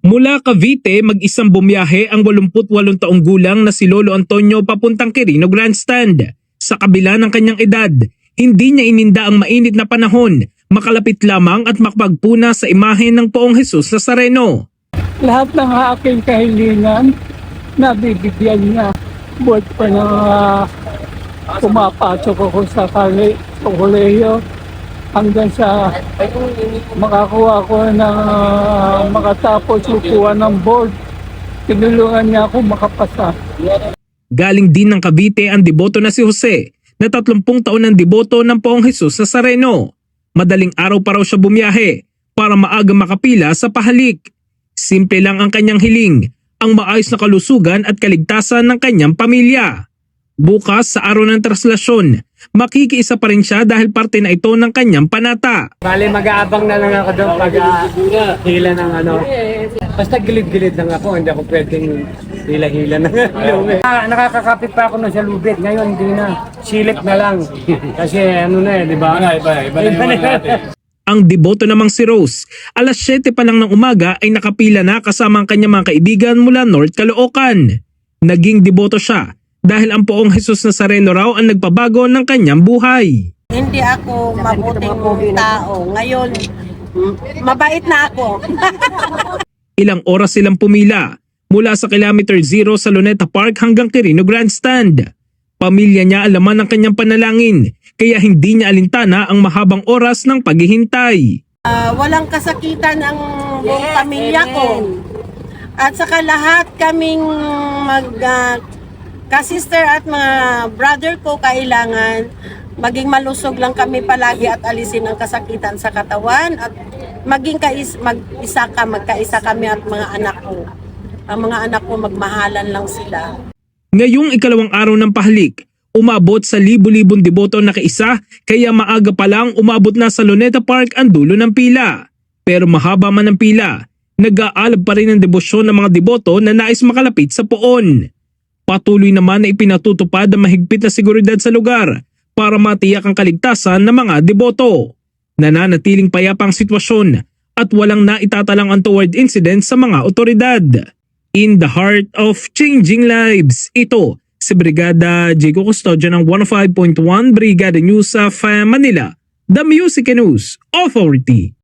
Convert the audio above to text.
Mula Cavite, mag-isang bumiyahe ang 88 taong gulang na si Lolo Antonio papuntang Quirino Grandstand. Sa kabila ng kanyang edad, hindi niya ininda ang mainit na panahon, makalapit lamang at makapagpuna sa imahe ng poong Jesus Nazareno. lahat ng aking kahilingan, nabibigyan niya. Buhat pa na uh, pumapasok ako sa kali, sa kolehiyo, hanggang sa makakuha ko ng ah, makatapos upuan ng board. Tinulungan niya ako makapasa. Galing din ng Cavite ang deboto na si Jose, na 30 taon ng deboto ng poong Jesus Nazareno. Madaling araw pa raw siya bumiyahe para maaga makapila sa pahalik. Simple lang ang kanyang hiling, ang maayos na kalusugan at kaligtasan ng kanyang pamilya. Bukas sa araw ng traslasyon, makikiisa pa rin siya dahil parte na ito ng kanyang panata. Bale, mag-aabang na lang ako doon pag ah, hila ng ano. Basta gilid-gilid lang ako, hindi ako pwedeng hila-hila ng lumi. Ah, nakakakapit pa ako na sa lubid, ngayon hindi na. Silip na lang. Kasi ano na eh, di ba? Iba, iba, iba, na yung Ang deboto namang si Rose, alas 7 pa lang ng umaga ay nakapila na kasama ang kanyang mga kaibigan mula North Caloocan. Naging deboto siya dahil ang poong Jesus Nazareno raw ang nagpabago ng kanyang buhay. Hindi ako mabuting tao. Ngayon, mabait na ako. Ilang oras silang pumila mula sa kilometer 0 sa Luneta Park hanggang Quirino Grandstand. Pamilya niya ang laman ng kanyang panalangin kaya hindi niya alintana ang mahabang oras ng paghihintay. Ah, walang kasakitan ang buong pamilya ko. At saka lahat kaming mag ah, kasister at mga brother ko kailangan maging malusog lang kami palagi at alisin ang kasakitan sa katawan at maging kais, mag-isa ka, magkaisa kami at mga anak ko. Ang mga anak ko magmahalan lang sila. Ngayong ikalawang araw ng pahalik, umabot sa libu-libong deboto na kaisa kaya maaga pa lang umabot na sa Luneta Park ang dulo ng pila. Pero mahaba man ang pila, nag-aalab pa rin ang debosyon ng mga deboto na nais makalapit sa poon. Patuloy naman na ipinatutupad ang mahigpit na seguridad sa lugar para matiyak ang kaligtasan ng mga deboto. Nananatiling payapa ang sitwasyon at walang naitatalang untoward incident sa mga otoridad. In the heart of changing lives, ito si Brigada Jigo Custodio ng 105.1 Brigada News uh, Manila, the Music News Authority.